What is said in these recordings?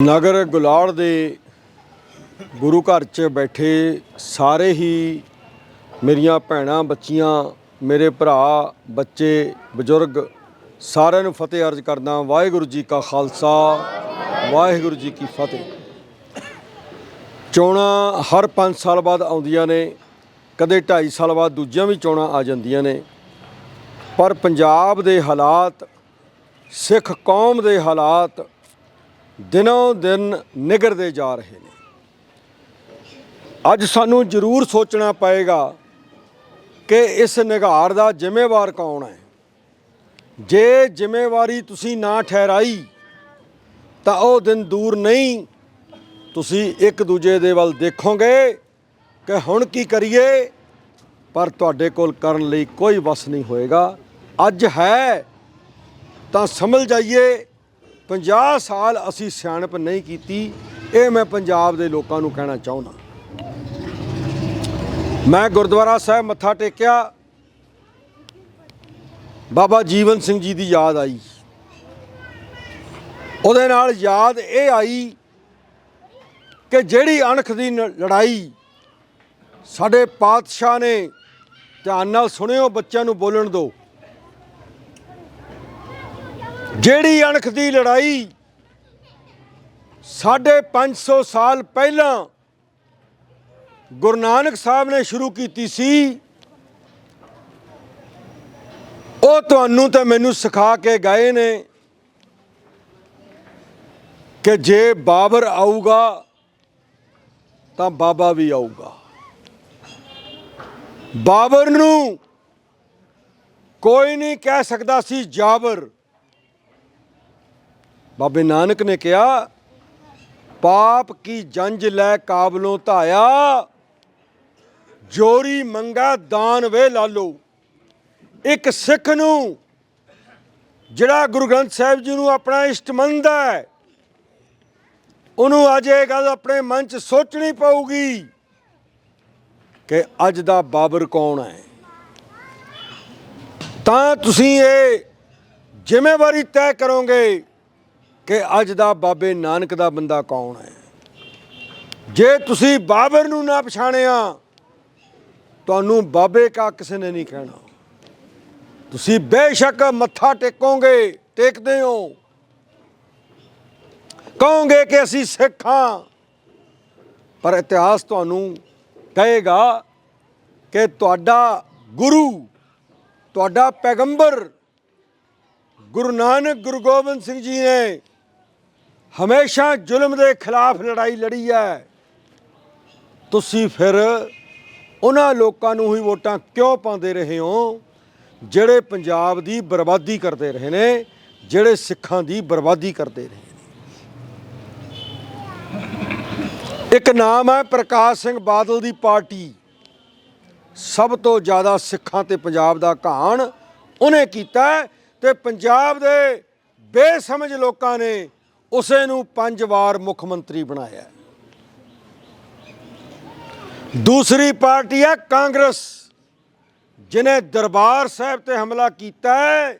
ਨਗਰ ਗੁਲਾੜ ਦੇ ਗੁਰੂ ਘਰ 'ਚ ਬੈਠੇ ਸਾਰੇ ਹੀ ਮੇਰੀਆਂ ਭੈਣਾਂ, ਬੱਚੀਆਂ, ਮੇਰੇ ਭਰਾ, ਬੱਚੇ, ਬਜ਼ੁਰਗ ਸਾਰਿਆਂ ਨੂੰ ਫਤਿਹ ਅਰਜ਼ ਕਰਦਾ ਵਾਹਿਗੁਰੂ ਜੀ ਕਾ ਖਾਲਸਾ, ਵਾਹਿਗੁਰੂ ਜੀ ਕੀ ਫਤਿਹ। ਚੋਣਾਂ ਹਰ 5 ਸਾਲ ਬਾਅਦ ਆਉਂਦੀਆਂ ਨੇ, ਕਦੇ 2.5 ਸਾਲ ਬਾਅਦ ਦੂਜੀਆਂ ਵੀ ਚੋਣਾਂ ਆ ਜਾਂਦੀਆਂ ਨੇ। ਪਰ ਪੰਜਾਬ ਦੇ ਹਾਲਾਤ, ਸਿੱਖ ਕੌਮ ਦੇ ਹਾਲਾਤ ਦਿਨੋਂ ਦਿਨ ਨਿਗਰਦੇ ਜਾ ਰਹੇ ਨੇ। ਅੱਜ ਸਾਨੂੰ ਜ਼ਰੂਰ ਸੋਚਣਾ ਪਏਗਾ ਕਿ ਇਸ ਨਿਗਾਰ ਦਾ ਜ਼ਿੰਮੇਵਾਰ ਕੌਣ ਹੈ। ਜੇ ਜ਼ਿੰਮੇਵਾਰੀ ਤੁਸੀਂ ਨਾ ਠਹਿਰਾਈ, ਤਾਂ ਉਹ ਦਿਨ ਦੂਰ ਨਹੀਂ, ਤੁਸੀਂ ਇੱਕ ਦੂਜੇ ਦੇ ਵੱਲ ਦੇਖੋਗੇ ਕਿ ਹੁਣ ਕੀ ਕਰੀਏ, ਪਰ ਤੁਹਾਡੇ ਕੋਲ ਕਰਨ ਲਈ ਕੋਈ ਵਸ ਨਹੀਂ ਹੋਏਗਾ। ਅੱਜ ਹੈ, ਤਾਂ ਸਮਝ ਜਾਈਏ 50 ਸਾਲ ਅਸੀਂ ਸਿਆਣਪ ਨਹੀਂ ਕੀਤੀ, ਇਹ ਮੈਂ ਪੰਜਾਬ ਦੇ ਲੋਕਾਂ ਨੂੰ ਕਹਿਣਾ ਚਾਹੁੰਦਾ। ਮੈਂ ਗੁਰਦੁਆਰਾ ਸਾਹਿਬ ਮੱਥਾ ਟੇਕਿਆ। ਬਾਬਾ ਜੀਵਨ ਸਿੰਘ ਜੀ ਦੀ ਯਾਦ ਆਈ। ਉਹਦੇ ਨਾਲ ਯਾਦ ਇਹ ਆਈ ਕਿ ਜਿਹੜੀ ਅਣਖ ਦੀ ਨ- ਲੜਾਈ ਸਾਡੇ ਪਾਤਸ਼ਾਹ ਨੇ ਧਿਆਨ ਨਾਲ ਸੁਣਿਓ, ਬੱਚਿਆਂ ਨੂੰ ਬੋਲਣ ਦਿਓ। ਜਿਹੜੀ ਅਣਖ ਦੀ ਲੜਾਈ ਸਾਢੇ 500 ਸਾਲ ਪਹਿਲਾਂ ਗੁਰੂ ਨਾਨਕ ਸਾਹਿਬ ਨੇ ਸ਼ੁਰੂ ਕੀਤੀ ਸੀ, ਉਹ ਤੁਹਾਨੂੰ ਤੇ ਮੈਨੂੰ ਸਿਖਾ ਕੇ ਗਏ ਨੇ ਕਿ ਜੇ ਬਾਬਰ ਆਊਗਾ ਤਾਂ ਬਾਬਾ ਵੀ ਆਊਗਾ। ਬਾਬਰ ਨੂੰ ਕੋਈ ਨਹੀਂ ਕਹਿ ਸਕਦਾ ਸੀ ਜਾਬਰ। ਬਾਬੇ ਨਾਨਕ ਨੇ ਕਿਹਾ, ਪਾਪ ਕੀ ਜੰਜ ਲੈ ਕਾਬਲੋਂ ਧਾਇਆ, ਜੋਰੀ ਮੰਗਾ ਦਾਨ ਵੇ ਲਾਲੋ। ਇੱਕ ਸਿੱਖ ਨੂੰ ਜਿਹੜਾ ਗੁਰੂ ਗ੍ਰੰਥ ਸਾਹਿਬ ਜੀ ਨੂੰ ਆਪਣਾ ਇਸ਼ਟ ਮੰਨਦਾ ਹੈ, ਉਹਨੂੰ ਅੱਜ ਇਹ ਗੱਲ ਆਪਣੇ ਮਨ 'ਚ ਸੋਚਣੀ ਪਊਗੀ ਕਿ ਅੱਜ ਦਾ ਬਾਬਰ ਕੌਣ ਹੈ। ਤਾਂ ਤੁਸੀਂ ਇਹ ਜ਼ਿੰਮੇਵਾਰੀ ਤੈਅ ਕਰੋਗੇ ਕਿ ਅੱਜ ਦਾ ਬਾਬੇ ਨਾਨਕ ਦਾ ਬੰਦਾ ਕੌਣ ਹੈ? ਜੇ ਤੁਸੀਂ ਬਾਬਰ ਨੂੰ ਨਾ ਪਛਾਣਿਆ, ਤੁਹਾਨੂੰ ਬਾਬੇ ਕਾ ਕਿਸੇ ਨੇ ਨਹੀਂ ਕਹਿਣਾ। ਤੁਸੀਂ ਬੇਸ਼ੱਕ ਮੱਥਾ ਟੇਕੋਗੇ, ਟੇਕਦੇ ਹੋ। ਕਹੋਗੇ ਕਿ ਅਸੀਂ ਸਿੱਖ ਹਾਂ, ਪਰ ਇਤਿਹਾਸ ਤੁਹਾਨੂੰ ਕਹੇਗਾ ਕਿ ਤੁਹਾਡਾ ਗੁਰੂ, ਤੁਹਾਡਾ ਪੈਗੰਬਰ ਗੁਰੂ ਨਾਨਕ ਗੁਰੂ ਗੋਬਿੰਦ ਸਿੰਘ ਜੀ ਨੇ ਹਮੇਸ਼ਾ ਜ਼ੁਲਮ ਦੇ ਖਿਲਾਫ ਲੜਾਈ ਲੜੀ ਹੈ। ਤੁਸੀਂ ਫਿਰ ਉਹਨਾਂ ਲੋਕਾਂ ਨੂੰ ਹੀ ਵੋਟਾਂ ਕਿਉਂ ਪਾਉਂਦੇ ਰਹੇ ਹੋ? ਜਿਹੜੇ ਪੰਜਾਬ ਦੀ ਬਰਬਾਦੀ ਕਰਦੇ ਰਹੇ ਨੇ, ਜਿਹੜੇ ਸਿੱਖਾਂ ਦੀ ਬਰਬਾਦੀ ਕਰਦੇ ਰਹੇ ਨੇ। ਇੱਕ ਨਾਮ ਹੈ ਪ੍ਰਕਾਸ਼ ਸਿੰਘ ਬਾਦਲ ਦੀ ਪਾਰਟੀ। ਸਭ ਤੋਂ ਜ਼ਿਆਦਾ ਸਿੱਖਾਂ ਤੇ ਪੰਜਾਬ ਦਾ ਘਾਣ ਉਹਨੇ ਕੀਤਾ ਹੈ ਤੇ ਪੰਜਾਬ ਦੇ ਬੇਸਮਝ ਲੋਕਾਂ ਨੇ ਉਸੇ ਨੂੰ ਪੰਜ ਵਾਰ ਮੁੱਖ ਮੰਤਰੀ ਬਣਾਇਆ। ਦੂਸਰੀ ਪਾਰਟੀ ਹੈ ਕਾਂਗਰਸ ਜਿਨੇ ਦਰਬਾਰ ਸਾਹਿਬ ਤੇ ਹਮਲਾ ਕੀਤਾ ਹੈ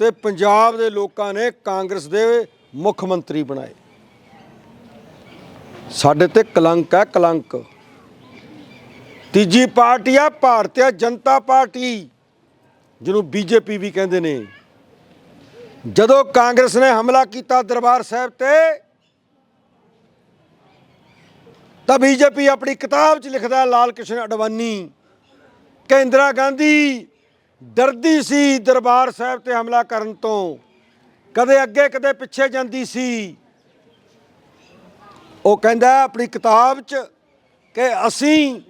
ਤੇ ਪੰਜਾਬ ਦੇ ਲੋਕਾਂ ਨੇ ਕਾਂਗਰਸ ਦੇ ਮੁੱਖ ਮੰਤਰੀ ਬਣਾਏ। ਸਾਡੇ ਤੇ ਕਲੰਕ ਹੈ ਕਲੰਕ। ਤੀਜੀ ਪਾਰਟੀ ਆ ਭਾਰਤੀ ਜਨਤਾ ਪਾਰਟੀ, ਜਿਹਨੂੰ ਬੀਜੇਪੀ ਵੀ ਕਹਿੰਦੇ ਨੇ। ਜਦੋਂ ਕਾਂਗਰਸ ਨੇ ਹਮਲਾ ਕੀਤਾ ਦਰਬਾਰ ਸਾਹਿਬ ਤੇ, ਤਾਂ ਬੀਜੇਪੀ ਆਪਣੀ ਕਿਤਾਬ 'ਚ ਲਿਖਦਾ ਹੈ, ਲਾਲ ਕ੍ਰਿਸ਼ਨ ਅਡਵਾਨੀ, ਕਿ ਇੰਦਰਾ ਗਾਂਧੀ ਡਰਦੀ ਸੀ ਦਰਬਾਰ ਸਾਹਿਬ ਤੇ ਹਮਲਾ ਕਰਨ ਤੋਂ। ਕਦੇ ਅੱਗੇ, ਕਦੇ ਪਿੱਛੇ ਜਾਂਦੀ ਸੀ। ਉਹ ਕਹਿੰਦਾ ਆਪਣੀ ਕਿਤਾਬ 'ਚ ਕਿ ਅਸੀਂ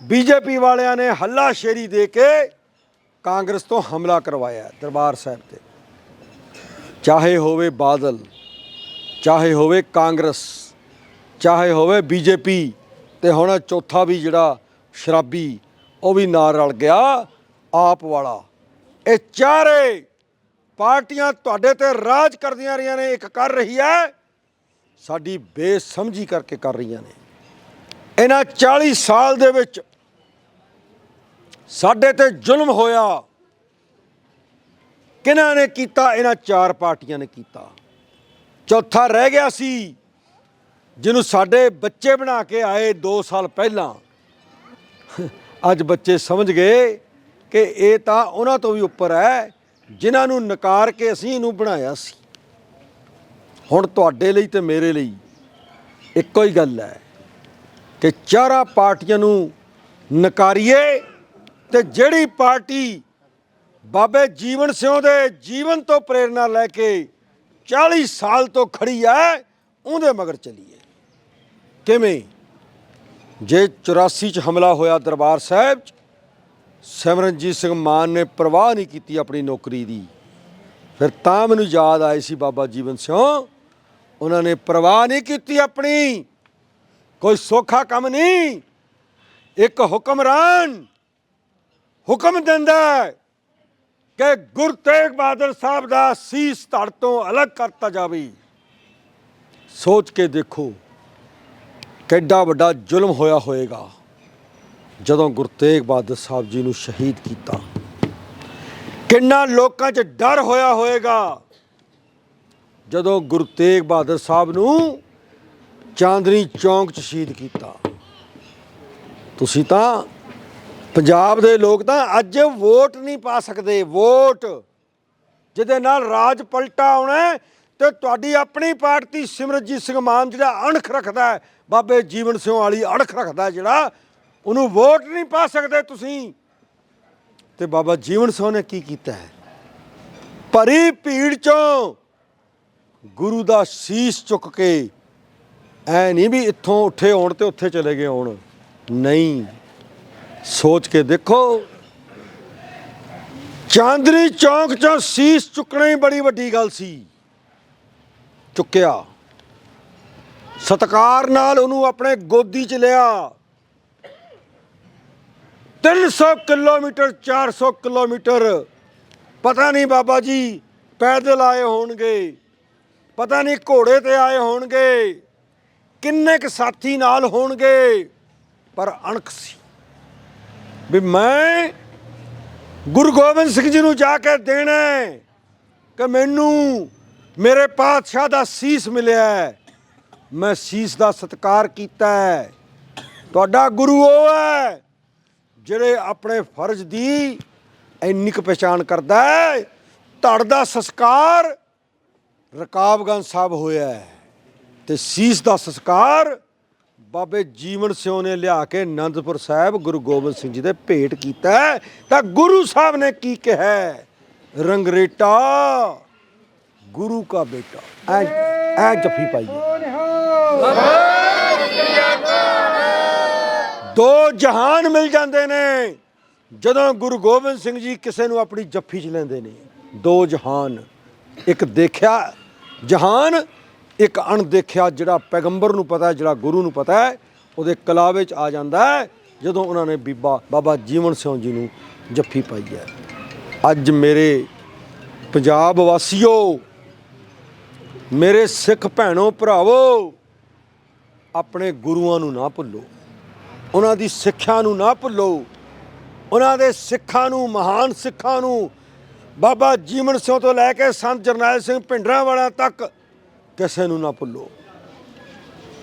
ਬੀਜੇਪੀ ਵਾਲਿਆਂ ਨੇ ਹੱਲਾ ਸ਼ੇਰੀ ਦੇ ਕੇ ਕਾਂਗਰਸ ਤੋਂ ਹਮਲਾ ਕਰਵਾਇਆ ਦਰਬਾਰ ਸਾਹਿਬ ਤੇ। ਚਾਹੇ ਹੋਵੇ ਬਾਦਲ, ਚਾਹੇ ਹੋਵੇ ਕਾਂਗਰਸ, ਚਾਹੇ ਹੋਵੇ ਬੀਜੇਪੀ ਤੇ ਹੁਣ ਚੌਥਾ ਵੀ ਜਿਹੜਾ ਸ਼ਰਾਬੀ, ਉਹ ਵੀ ਨਾਲ ਰਲ ਗਿਆ ਆਪ ਵਾਲਾ। ਇਹ ਚਾਰੇ ਪਾਰਟੀਆਂ ਤੁਹਾਡੇ ਤੇ ਰਾਜ ਕਰਦੀਆਂ ਰਹੀਆਂ ਨੇ, ਇੱਕ ਕਰ ਰਹੀ ਹੈ, ਸਾਡੀ ਬੇਸਮਝੀ ਕਰਕੇ ਕਰ ਰਹੀਆਂ ਨੇ। ਇਹਨਾਂ 40 ਸਾਲ ਦੇ ਵਿੱਚ ਸਾਡੇ ਤੇ ਜ਼ੁਲਮ ਹੋਇਆ। ਕਿਹਨਾਂ ਨੇ ਕੀਤਾ? ਇਹਨਾਂ ਚਾਰ ਪਾਰਟੀਆਂ ਨੇ ਕੀਤਾ। ਚੌਥਾ ਰਹਿ ਗਿਆ ਸੀ, ਜਿਹਨੂੰ ਸਾਡੇ ਬੱਚੇ ਬਣਾ ਕੇ ਆਏ 2 ਸਾਲ ਪਹਿਲਾਂ। ਅੱਜ ਬੱਚੇ ਸਮਝ ਗਏ ਕਿ ਇਹ ਤਾਂ ਉਹਨਾਂ ਤੋਂ ਵੀ ਉੱਪਰ ਹੈ, ਜਿਨ੍ਹਾਂ ਨੂੰ ਨਕਾਰ ਕੇ ਅਸੀਂ ਇਹਨੂੰ ਬਣਾਇਆ ਸੀ। ਹੁਣ ਤੁਹਾਡੇ ਲਈ ਤੇ ਮੇਰੇ ਲਈ ਇੱਕੋ ਹੀ ਗੱਲ ਹੈ ਕਿ ਚਾਰਾਂ ਪਾਰਟੀਆਂ ਨੂੰ ਨਕਾਰੀਏ ਤੇ ਜਿਹੜੀ ਪਾਰਟੀ ਬਾਬੇ ਜੀਵਨ ਸਿੰਘ ਦੇ ਜੀਵਨ ਤੋਂ ਪ੍ਰੇਰਣਾ ਲੈ ਕੇ 40 ਸਾਲ ਤੋਂ ਖੜੀ ਹੈ ਉਹਦੇ ਮਗਰ ਚੱਲੀਏ। ਕਿਵੇਂ? ਜੇ 84 ਚ ਹਮਲਾ ਹੋਇਆ ਦਰਬਾਰ ਸਾਹਿਬ ਚ, ਸਿਮਰਨਜੀਤ ਸਿੰਘ ਮਾਨ ਨੇ ਪਰਵਾਹ ਨਹੀਂ ਕੀਤੀ ਆਪਣੀ ਨੌਕਰੀ ਦੀ। ਫਿਰ ਤਾਂ ਮੈਨੂੰ ਯਾਦ ਆਈ ਸੀ ਬਾਬਾ ਜੀਵਨ ਸਿੰਘ ਉਹਨਾਂ ਨੇ ਪਰਵਾਹ ਨਹੀਂ ਕੀਤੀ ਆਪਣੀ। ਕੋਈ ਸੌਖਾ ਕੰਮ ਨਹੀਂ। ਇੱਕ ਹੁਕਮਰਾਨ ਹੁਕਮ ਦਿੰਦਾ ਕਿ ਗੁਰੂ ਤੇਗ ਬਹਾਦਰ ਸਾਹਿਬ ਦਾ ਸੀਸ ਧੜ ਤੋਂ ਅਲੱਗ ਕਰਤਾ ਜਾਵੇ। ਸੋਚ ਕੇ ਦੇਖੋ ਕਿੱਡਾ ਵੱਡਾ ਜ਼ੁਲਮ ਹੋਇਆ ਹੋਏਗਾ ਜਦੋਂ ਗੁਰੂ ਤੇਗ ਬਹਾਦਰ ਸਾਹਿਬ ਜੀ ਨੂੰ ਸ਼ਹੀਦ ਕੀਤਾ। ਕਿੰਨਾ ਲੋਕਾਂ 'ਚ ਡਰ ਹੋਇਆ ਹੋਏਗਾ ਜਦੋਂ ਗੁਰੂ ਤੇਗ ਬਹਾਦਰ ਸਾਹਿਬ ਨੂੰ ਚਾਂਦਨੀ ਚੌਂਕ 'ਚ ਸ਼ਹੀਦ ਕੀਤਾ। ਤੁਸੀਂ ਤਾਂ ਪੰਜਾਬ ਦੇ ਲੋਕ ਤਾਂ ਅੱਜ ਵੋਟ ਨਹੀਂ ਪਾ ਸਕਦੇ, ਵੋਟ। ਜਿਹਦੇ ਨਾਲ ਰਾਜ ਪਲਟਾ ਆਉਣਾ ਹੈ ਤੇ ਤੁਹਾਡੀ ਆਪਣੀ ਪਾਰਟੀ ਸਿਮਰਜੀਤ ਸਿੰਘ ਮਾਨ ਜਿਹੜਾ ਅਣਖ ਰੱਖਦਾ ਬਾਬੇ ਜੀਵਨ ਸਿੰਘ ਵਾਲੀ ਅਣਖ ਰੱਖਦਾ ਜਿਹੜਾ, ਉਹਨੂੰ ਵੋਟ ਨਹੀਂ ਪਾ ਸਕਦੇ ਤੁਸੀਂ। ਤੇ ਬਾਬਾ ਜੀਵਨ ਸਿੰਘ ਨੇ ਕੀ ਕੀਤਾ ਹੈ? ਭਰੀ ਭੀੜ ਚੋਂ ਗੁਰੂ ਦਾ ਸੀਸ ਚੁੱਕ ਕੇ ਐ ਨਹੀਂ ਵੀ ਇੱਥੋਂ ਉੱਠੇ ਹੋਣ ਤੇ ਉੱਥੇ ਚਲੇ ਗਏ ਹੋਣ। ਨਹੀਂ। ਸੋਚ ਕੇ ਦੇਖੋ। ਚਾਂਦਨੀ ਚੌਂਕ 'ਚੋਂ ਸੀਸ ਚੁੱਕਣਾ ਹੀ ਬੜੀ ਵੱਡੀ ਗੱਲ ਸੀ। ਚੁੱਕਿਆ। ਸਤਕਾਰ ਨਾਲ ਉਹਨੂੰ ਆਪਣੇ ਗੋਦੀ 'ਚ ਲਿਆ। 300 ਕਿਲੋਮੀਟਰ 400 ਕਿਲੋਮੀਟਰ। ਪਤਾ ਨਹੀਂ ਬਾਬਾ ਜੀ, ਪੈਦਲ ਆਏ ਹੋਣਗੇ। ਪਤਾ ਨਹੀਂ ਘੋੜੇ ਤੇ ਆਏ ਹੋਣਗੇ। ਕਿੰਨੇ ਕੁ ਸਾਥੀ ਨਾਲ ਹੋਣਗੇ। ਪਰ ਅਣਖ ਸੀ। ਵੀ ਮੈਂ ਗੁਰੂ ਗੋਬਿੰਦ ਸਿੰਘ ਜੀ ਨੂੰ ਜਾ ਕੇ ਦੇਣਾ ਹੈ ਕਿ ਮੈਨੂੰ ਮੇਰੇ ਪਾਤਸ਼ਾਹ ਦਾ ਸੀਸ ਮਿਲਿਆ ਹੈ। ਮੈਂ ਸੀਸ ਦਾ ਸਤਿਕਾਰ ਕੀਤਾ ਹੈ ਤੁਹਾਡਾ ਗੁਰੂ ਉਹ ਹੈ ਜਿਹੜੇ ਆਪਣੇ ਫਰਜ਼ ਦੀ ਇੰਨੀ ਕੁ ਪਛਾਣ ਕਰਦਾ ਹੈ ਧੜ ਦਾ ਸੰਸਕਾਰ ਰਕਾਬਗੰਜ ਸਾਹਿਬ ਹੋਇਆ ਹੈ ਤੇ ਸੀਸ ਦਾ ਸੰਸਕਾਰ ਬਾਬੇ ਜੀਵਨ ਸਿੰਘ ਨੇ ਲਿਆ ਕੇ ਅਨੰਦਪੁਰ ਸਾਹਿਬ ਗੁਰੂ ਗੋਬਿੰਦ ਸਿੰਘ ਜੀ ਦੇ ਭੇਟ ਕੀਤਾ ਹੈ। ਤਾਂ ਗੁਰੂ ਸਾਹਿਬ ਨੇ ਕੀ ਕਿਹਾ ਹੈ? ਰੰਗਰੇਟਾ ਗੁਰੂ ਕਾ ਬੇਟਾ। ਐ ਐ ਜੱਫੀ ਪਾਈਏ ਦੋ ਜਹਾਨ ਮਿਲ ਜਾਂਦੇ ਨੇ। ਜਦੋਂ ਗੁਰੂ ਗੋਬਿੰਦ ਸਿੰਘ ਜੀ ਕਿਸੇ ਨੂੰ ਆਪਣੀ ਜੱਫੀ 'ਚ ਲੈਂਦੇ ਨੇ। ਦੋ ਜਹਾਨ। ਇੱਕ ਦੇਖਿਆ, ਜਹਾਨ ਇੱਕ ਅਣਦੇਖਿਆ ਜਿਹੜਾ ਪੈਗੰਬਰ ਨੂੰ ਪਤਾ ਹੈ, ਜਿਹੜਾ ਗੁਰੂ ਨੂੰ ਪਤਾ ਹੈ, ਉਹਦੇ ਕਲਾਵੇ 'ਚ ਆ ਜਾਂਦਾ ਹੈ, ਜਦੋਂ ਉਹਨਾਂ ਨੇ ਬੀਬਾ, ਬਾਬਾ ਜੀਵਨ ਸਿੰਘ ਜੀ ਨੂੰ ਜੱਫੀ ਪਾਈ ਹੈ। ਅੱਜ ਮੇਰੇ ਪੰਜਾਬ ਵਾਸੀਓ, ਮੇਰੇ ਸਿੱਖ ਭੈਣੋ ਭਰਾਵੋ, ਆਪਣੇ ਗੁਰੂਆਂ ਨੂੰ ਨਾ ਭੁੱਲੋ। ਉਹਨਾਂ ਦੀ ਸਿੱਖਿਆ ਨੂੰ ਨਾ ਭੁੱਲੋ। ਉਹਨਾਂ ਦੇ ਸਿੱਖਾਂ ਨੂੰ, ਮਹਾਨ ਸਿੱਖਾਂ ਨੂੰ ਬਾਬਾ ਜੀਵਨ ਸਿੰਘ ਤੋਂ ਲੈ ਕੇ ਸੰਤ ਜਰਨੈਲ ਸਿੰਘ ਭਿੰਡਰਾਂ ਵਾਲਾ ਤੱਕ ਕਿਸੇ ਨੂੰ ਨਾ ਭੁੱਲੋ।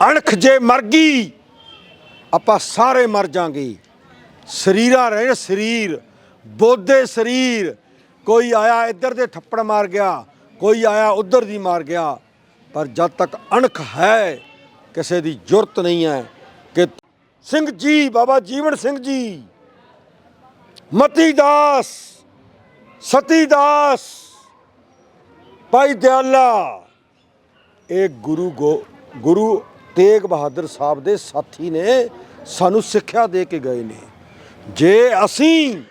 ਅਣਖ ਜੇ ਮਰ ਗਈ, ਆਪਾਂ ਸਾਰੇ ਮਰ ਜਾਾਂਗੇ। ਸਰੀਰਾਂ ਰਹੇ ਸਰੀਰ, ਬੋਧੇ ਸਰੀਰ। ਕੋਈ ਆਇਆ ਇੱਧਰ ਦੇ ਥੱਪੜ ਮਾਰ ਗਿਆ, ਕੋਈ ਆਇਆ ਉੱਧਰ ਦੀ ਮਾਰ ਗਿਆ। ਪਰ ਜਦ ਤੱਕ ਅਣਖ ਹੈ, ਕਿਸੇ ਦੀ ਜੁਰਤ ਨਹੀਂ ਹੈ ਕਿ ਸਿੰਘ ਜੀ, ਬਾਬਾ ਜੀਵਨ ਸਿੰਘ ਜੀ, ਮਤੀ ਦਾਸ, ਸਤੀ ਦਾਸ, ਭਾਈ ਦਿਆਲਾ। ਇਹ ਗੁਰੂ ਗੋ ਗੁਰੂ ਤੇਗ ਬਹਾਦਰ ਸਾਹਿਬ ਦੇ ਸਾਥੀ ਨੇ ਸਾਨੂੰ ਸਿੱਖਿਆ ਦੇ ਕੇ ਗਏ ਨੇ। ਜੇ ਅਸੀਂ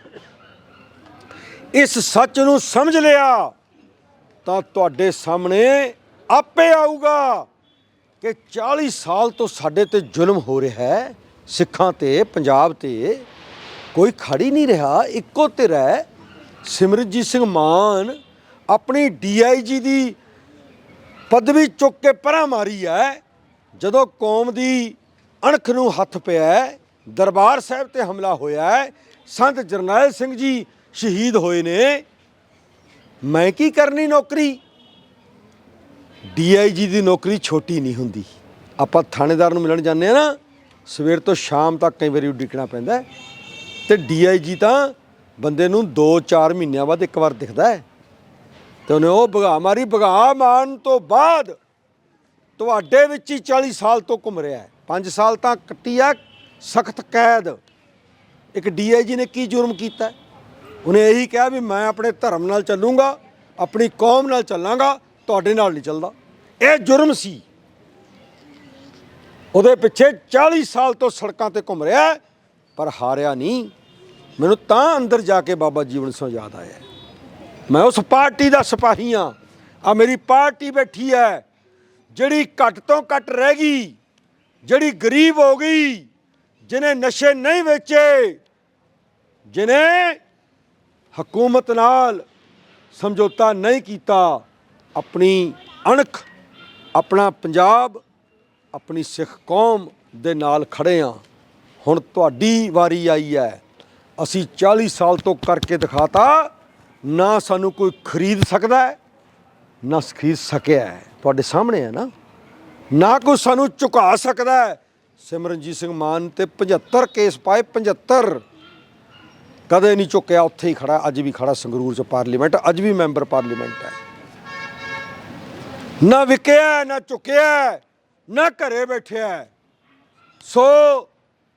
ਇਸ ਸੱਚ ਨੂੰ ਸਮਝ ਲਿਆ, ਤਾਂ ਤੁਹਾਡੇ ਸਾਹਮਣੇ ਆਪੇ ਆਊਗਾ ਕਿ 40 ਸਾਲ ਤੋਂ ਸਾਡੇ ਤੇ ਜ਼ੁਲਮ ਹੋ ਰਿਹਾ ਹੈ। ਸਿੱਖਾਂ ਤੇ, ਪੰਜਾਬ ਤੇ ਕੋਈ ਖੜੀ ਨਹੀਂ ਰਿਹਾ, ਇੱਕੋ ਧਿਰ ਹੈ। ਸਿਮਰਜੀਤ ਸਿੰਘ ਮਾਨ ਆਪਣੀ ਡੀਆਈਜੀ ਦੀ ਪਦਵੀ ਚੁੱਕ ਕੇ ਪਰਾਂ ਮਾਰੀ ਹੈ ਜਦੋਂ ਕੌਮ ਦੀ ਅਣਖ ਨੂੰ ਹੱਥ ਪਿਆ ਦਰਬਾਰ ਸਾਹਿਬ ਤੇ ਹਮਲਾ ਹੋਇਆ ਹੈ ਸੰਤ ਜਰਨੈਲ ਸਿੰਘ ਜੀ ਸ਼ਹੀਦ ਹੋਏ ਨੇ। ਮੈਂ ਕੀ ਕਰਨੀ ਨੌਕਰੀ? ਡੀਆਈਜੀ ਦੀ ਨੌਕਰੀ ਛੋਟੀ ਨਹੀਂ ਹੁੰਦੀ। ਆਪਾਂ ਥਾਣੇਦਾਰ ਨੂੰ ਮਿਲਣ ਜਾਂਦੇ ਆ ਨਾ, ਸਵੇਰ ਤੋਂ ਸ਼ਾਮ ਤੱਕ ਕਈ ਵਾਰੀ ਉਡੀਕਣਾ ਪੈਂਦਾ ਹੈ। ਤੇ ਡੀਆਈਜੀ ਤਾਂ ਬੰਦੇ ਨੂੰ 2-4 ਮਹੀਨਿਆਂ ਬਾਅਦ ਇੱਕ ਵਾਰ ਦਿਖਦਾ ਹੈ ਤੇ ਉਹਨੇ ਉਹ ਭਗਾ ਮਾਰੀ, ਭਗਾ ਮਾਰਨ ਤੋਂ ਬਾਅਦ ਤੁਹਾਡੇ ਵਿੱਚ ਹੀ 40 ਸਾਲ ਤੋਂ ਘੁੰਮ ਰਿਹਾ ਹੈ। 5 ਸਾਲ ਤਾਂ ਕੱਟੀ ਆ, ਸਖਤ ਕੈਦ। ਇੱਕ ਡੀਆਈਜੀ ਨੇ ਕੀ ਜੁਰਮ ਕੀਤਾ ਉਹਨੇ ਇਹੀ ਕਿਹਾ ਵੀ ਮੈਂ ਆਪਣੇ ਧਰਮ ਨਾਲ ਚੱਲੂੰਗਾ, ਆਪਣੀ ਕੌਮ ਨਾਲ ਚੱਲਾਂਗਾ, ਤੁਹਾਡੇ ਨਾਲ ਨਹੀਂ ਚੱਲਦਾ। ਇਹ ਜੁਰਮ ਸੀ। ਉਹਦੇ ਪਿੱਛੇ 40 ਸਾਲ ਤੋਂ ਸੜਕਾਂ ਤੇ ਘੁੰਮ ਰਿਹਾ ਪਰ ਹਾਰਿਆ ਨਹੀਂ। ਮੈਨੂੰ ਤਾਂ ਅੰਦਰ ਜਾ ਕੇ ਬਾਬਾ ਜੀਵਨ ਸਿੰਘ ਯਾਦ ਆਇਆ ਮੈਂ ਉਸ ਪਾਰਟੀ ਦਾ ਸਿਪਾਹੀ ਹਾਂ। ਆ ਮੇਰੀ ਪਾਰਟੀ ਬੈਠੀ ਹੈ। ਜਿਹੜੀ ਘੱਟ ਤੋਂ ਘੱਟ ਰਹਿ ਗਈ, ਜਿਹੜੀ ਗਰੀਬ ਹੋ ਗਈ ਜਿਨੇ ਨਸ਼ੇ ਨਹੀਂ ਵੇਚੇ ਜਿਨੇ ਹਕੂਮਤ ਨਾਲ ਸਮਝੌਤਾ ਨਹੀਂ ਕੀਤਾ, ਆਪਣੀ ਅਣਖ, ਆਪਣਾ ਪੰਜਾਬ, ਆਪਣੀ ਸਿੱਖ ਕੌਮ ਦੇ ਨਾਲ ਖੜੇ ਆ ਹੁਣ ਤੁਹਾਡੀ ਵਾਰੀ ਆਈ ਹੈ। ਅਸੀਂ 40 ਸਾਲ ਤੋਂ ਕਰਕੇ ਦਿਖਾਤਾ। ਨਾ ਸਾਨੂੰ ਕੋਈ ਖਰੀਦ ਸਕਦਾ ਹੈ, ਨਾ ਖਰੀਦ ਸਕਿਆ ਹੈ। ਤੁਹਾਡੇ ਸਾਹਮਣੇ ਹੈ ਨਾ? ਨਾ ਕੋਈ ਸਾਨੂੰ ਝੁਕਾ ਸਕਦਾ ਹੈ। ਸਿਮਰਨਜੀਤ ਸਿੰਘ ਮਾਨ ਤੇ 75 ਕੇਸ ਪਾਏ 75 ਕਦੇ ਨਹੀਂ ਝੁਕਿਆ, ਉੱਥੇ ਹੀ ਖੜਾ, ਅੱਜ ਵੀ ਖੜਾ ਸੰਗਰੂਰ ਚ ਪਾਰਲੀਮੈਂਟ, ਅੱਜ ਵੀ ਮੈਂਬਰ ਪਾਰਲੀਮੈਂਟ ਹੈ। ਨਾ ਵਿਕਿਆ ਨਾ ਝੁਕਿਆ ਨਾ ਘਰੇ ਬੈਠਿਆ ਸੋ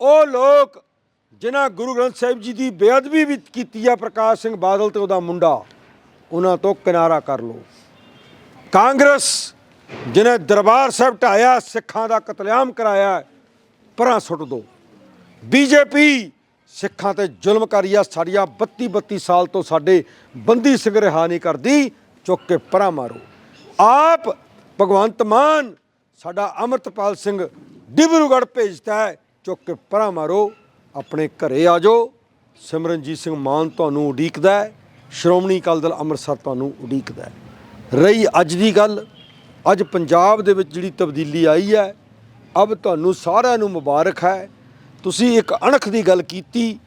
ਉਹ ਲੋਕ ਜਿਨ੍ਹਾਂ ਗੁਰੂ ਗ੍ਰੰਥ ਸਾਹਿਬ ਜੀ ਦੀ ਬੇਅਦਬੀ ਵੀ ਕੀਤੀ ਆ ਪ੍ਰਕਾਸ਼ ਸਿੰਘ ਬਾਦਲ ਤੇ ਉਹਦਾ ਮੁੰਡਾ, ਉਹਨਾਂ ਤੋਂ ਕਿਨਾਰਾ ਕਰ ਲਓ। ਕਾਂਗਰਸ ਜਿਹਨੇ ਦਰਬਾਰ ਸਾਹਿਬ ਢਾਇਆ ਸਿੱਖਾਂ ਦਾ ਕਤਲੇਆਮ ਕਰਾਇਆ, ਪਰਾਂ ਸੁੱਟ ਦੋ। ਬੀਜੇਪੀ ਸਿੱਖਾਂ ਤੇ ਜ਼ੁਲਮ ਕਰੀ ਆ, ਸਾਡੀਆਂ 32 32 ਸਾਲ ਤੋਂ ਸਾਡੇ ਬੰਦੀ ਸਿੰਘ ਰਿਹਾ ਨਹੀਂ ਕਰਦੀ, ਚੁੱਕ ਕੇ ਪਰਾਂ ਮਾਰੋ। ਆਪ ਭਗਵੰਤ ਮਾਨ, ਸਾਡਾ ਅਮਰਤਪਾਲ ਸਿੰਘ ਡਿਬਰੂਗੜ੍ਹ ਭੇਜਦਾ ਹੈ, ਚੁੱਕ ਕੇ ਪਰਾਂ ਮਾਰੋ। ਆਪਣੇ ਘਰੇ ਆ ਜਾਓ। ਸਿਮਰਨਜੀਤ ਸਿੰਘ ਮਾਨ ਤੁਹਾਨੂੰ ਉਡੀਕਦਾ ਹੈ। ਸ਼੍ਰੋਮਣੀ ਅਕਾਲੀ ਦਲ ਅੰਮ੍ਰਿਤਸਰ ਤੁਹਾਨੂੰ ਉਡੀਕਦਾ ਹੈ। ਰਹੀ ਅੱਜ ਦੀ ਗੱਲ, ਅੱਜ ਪੰਜਾਬ ਦੇ ਵਿੱਚ ਜਿਹੜੀ ਤਬਦੀਲੀ ਆਈ ਹੈ, ਅਬ ਤੁਹਾਨੂੰ ਸਾਰਿਆਂ ਨੂੰ ਮੁਬਾਰਕ ਹੈ। ਤੁਸੀਂ ਇੱਕ ਅਣਖ ਦੀ ਗੱਲ ਕੀਤੀ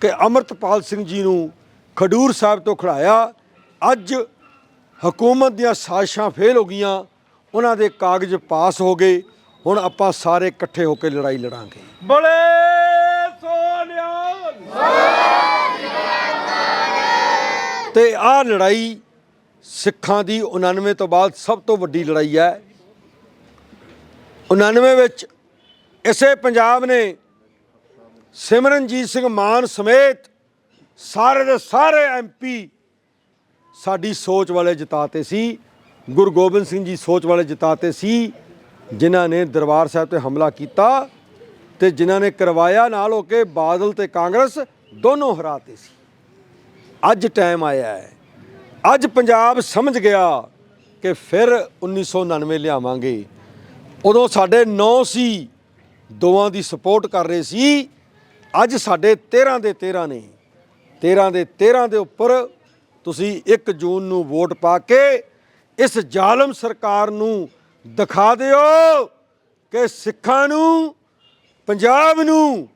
ਕਿ ਅਮਰਤਪਾਲ ਸਿੰਘ ਜੀ ਨੂੰ ਖਡੂਰ ਸਾਹਿਬ ਤੋਂ ਖੜਾਇਆ। ਅੱਜ ਹਕੂਮਤ ਦੀਆਂ ਸਾਜ਼ਿਸ਼ਾਂ ਫੇਲ ਹੋ ਗਈਆਂ, ਉਹਨਾਂ ਦੇ ਕਾਗਜ਼ ਪਾਸ ਹੋ ਗਏ। ਹੁਣ ਆਪਾਂ ਸਾਰੇ ਇਕੱਠੇ ਹੋ ਕੇ ਲੜਾਈ ਲੜਾਂਗੇ। ਬੜੇ ਤੇ ਆਹ ਲੜਾਈ ਸਿੱਖਾਂ ਦੀ 99 ਤੋਂ ਬਾਅਦ ਸਭ ਤੋਂ ਵੱਡੀ ਲੜਾਈ ਹੈ। 99 ਵਿੱਚ ਇਸੇ ਪੰਜਾਬ ਨੇ ਸਿਮਰਨਜੀਤ ਸਿੰਘ ਮਾਨ ਸਮੇਤ ਸਾਰੇ ਦੇ ਸਾਰੇ ਐਮਪੀ ਸਾਡੀ ਸੋਚ ਵਾਲੇ ਜਿਤਾਤੇ ਸੀ। ਗੁਰੂ ਗੋਬਿੰਦ ਸਿੰਘ ਜੀ ਸੋਚ ਵਾਲੇ ਜਿਤਾਤੇ ਸੀ, ਜਿਨ੍ਹਾਂ ਨੇ ਦਰਬਾਰ ਸਾਹਿਬ ਤੇ ਹਮਲਾ ਕੀਤਾ। ਤੇ ਜਿਨ੍ਹਾਂ ਨੇ ਕਰਵਾਇਆ ਨਾਲ ਹੋ ਕੇ ਬਾਦਲ ਤੇ ਕਾਂਗਰਸ ਦੋਨੋਂ ਹਰਾਤੇ ਸੀ। ਅੱਜ ਟਾਈਮ ਆਇਆ ਹੈ। ਅੱਜ ਪੰਜਾਬ ਸਮਝ ਗਿਆ ਕਿ ਫਿਰ 1999 ਲਿਆਵਾਂਗੇ। ਉਦੋਂ ਸਾਡੇ 9 ਸੀ, ਦੋਵਾਂ ਦੀ ਸਪੋਰਟ ਕਰ ਰਹੇ ਸੀ। ਅੱਜ ਸਾਡੇ 13 ਦੇ 13 ਨੇ। 13 ਦੇ 13 ਦੇ ਉੱਪਰ ਤੁਸੀਂ 1 ਜੂਨ ਨੂੰ ਵੋਟ ਪਾ ਕੇ ਇਸ ਜ਼ਾਲਮ ਸਰਕਾਰ ਨੂੰ ਦਿਖਾ ਦਿਓ ਕਿ ਸਿੱਖਾਂ ਨੂੰ ਪੰਜਾਬ ਨੂੰ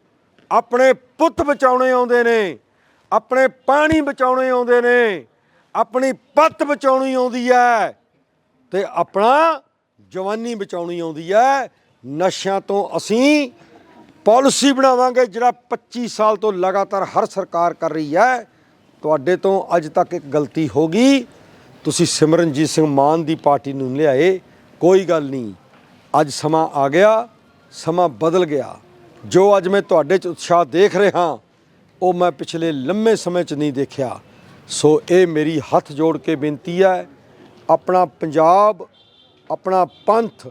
ਆਪਣੇ ਪੁੱਤ ਬਚਾਉਣੇ ਆਉਂਦੇ ਨੇ, ਆਪਣੇ ਪਾਣੀ ਬਚਾਉਣੇ ਆਉਂਦੇ ਨੇ, ਆਪਣੀ ਪੱਤ ਬਚਾਉਣੀ ਆਉਂਦੀ ਹੈ ਤੇ ਆਪਣਾ ਜਵਾਨੀ ਬਚਾਉਣੀ ਆਉਂਦੀ ਹੈ। ਨਸ਼ਿਆਂ ਤੋਂ ਅਸੀਂ ਪਾਲਿਸੀ ਬਣਾਵਾਂਗੇ, ਜਿਹੜਾ 25 ਸਾਲ ਤੋਂ ਲਗਾਤਾਰ ਹਰ ਸਰਕਾਰ ਕਰ ਰਹੀ ਹੈ। ਤੁਹਾਡੇ ਤੋਂ ਅੱਜ ਤੱਕ ਇੱਕ ਗਲਤੀ ਹੋ ਗਈ। ਤੁਸੀਂ ਸਿਮਰਨਜੀਤ ਸਿੰਘ ਮਾਨ ਦੀ ਪਾਰਟੀ ਨੂੰ ਲਿਆਏ, ਕੋਈ ਗੱਲ ਨਹੀਂ। ਅੱਜ ਸਮਾਂ ਆ ਗਿਆ, ਸਮਾਂ ਬਦਲ ਗਿਆ। ਜੋ ਅੱਜ ਮੈਂ ਤੁਹਾਡੇ 'ਚ ਉਤਸ਼ਾਹ ਦੇਖ ਰਿਹਾ ਉਹ ਮੈਂ ਪਿਛਲੇ ਲੰਮੇ ਸਮੇਂ 'ਚ ਨਹੀਂ ਦੇਖਿਆ। ਸੋ ਇਹ ਮੇਰੀ ਹੱਥ ਜੋੜ ਕੇ ਬੇਨਤੀ ਹੈ, ਆਪਣਾ ਪੰਜਾਬ, ਆਪਣਾ ਪੰਥ,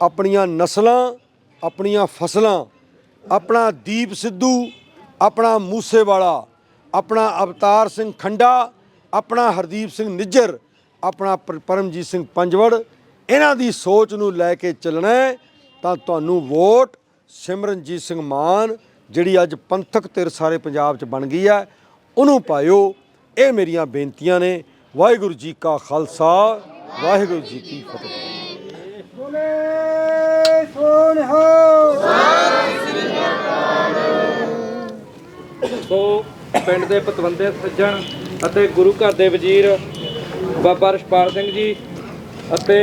ਆਪਣੀਆਂ ਨਸਲਾਂ, ਆਪਣੀਆਂ ਫਸਲਾਂ, ਆਪਣਾ ਦੀਪ ਸਿੱਧੂ, ਆਪਣਾ ਮੂਸੇਵਾਲਾ, ਆਪਣਾ ਅਵਤਾਰ ਸਿੰਘ ਖੰਡਾ, ਆਪਣਾ ਹਰਦੀਪ ਸਿੰਘ ਨਿੱਜਰ, ਆਪਣਾ ਪਰਮਜੀਤ ਸਿੰਘ ਪੰਜਵੜ, ਇਹਨਾਂ ਦੀ ਸੋਚ ਨੂੰ ਲੈ ਕੇ ਚੱਲਣਾ ਤਾਂ ਤੁਹਾਨੂੰ ਵੋਟ ਸਿਮਰਨਜੀਤ ਸਿੰਘ ਮਾਨ ਜਿਹੜੀ ਅੱਜ ਪੰਥਕ ਧਿਰ ਸਾਰੇ ਪੰਜਾਬ 'ਚ ਬਣ ਗਈ ਹੈ ਉਹਨੂੰ ਪਾਇਓ। ਇਹ ਮੇਰੀਆਂ ਬੇਨਤੀਆਂ ਨੇ। ਵਾਹਿਗੁਰੂ ਜੀ ਕਾ ਖਾਲਸਾ ਵਾਹਿਗੁਰੂ ਜੀ ਕੀ ਫਤਿਹ। ਬੋਲੇ ਸੋਨਿਹਾਲ ਸੋ ਪਿੰਡ ਦੇ ਪਤਵੰਤੇ ਸੱਜਣ ਅਤੇ ਗੁਰੂ ਘਰ ਦੇ ਵਜ਼ੀਰ ਬਾਬਾ ਰਸ਼ਪਾਲ ਸਿੰਘ ਜੀ ਅਤੇ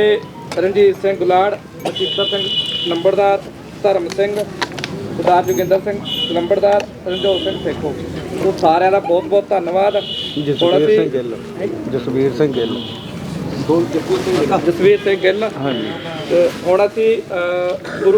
ਰਣਜੀਤ ਸਿੰਘ ਗੁਲਾੜ ਮਚੀਤਰ ਸਿੰਘ ਲੰਬੜਦਾਰ ਧਰਮ ਸਿੰਘ ਸਰਦਾਰ ਜੋਗਿੰਦਰ ਸਿੰਘ ਲੰਬੜਦਾਰ ਰਣਜੋਤ ਸਿੰਘ ਸੇਖੋ। ਉਹ ਸਾਰਿਆਂ ਦਾ ਬਹੁਤ ਬਹੁਤ ਧੰਨਵਾਦ। ਹੁਣ ਅਸੀਂ ਗਿੱਲ। ਜਸਵੀਰ ਸਿੰਘ ਗਿੱਲ। ਜਸਵੀਰ ਸਿੰਘ ਗਿੱਲ। ਹਾਂਜੀ। ਤੇ ਹੁਣ ਅਸੀਂ ਗੁਰੂ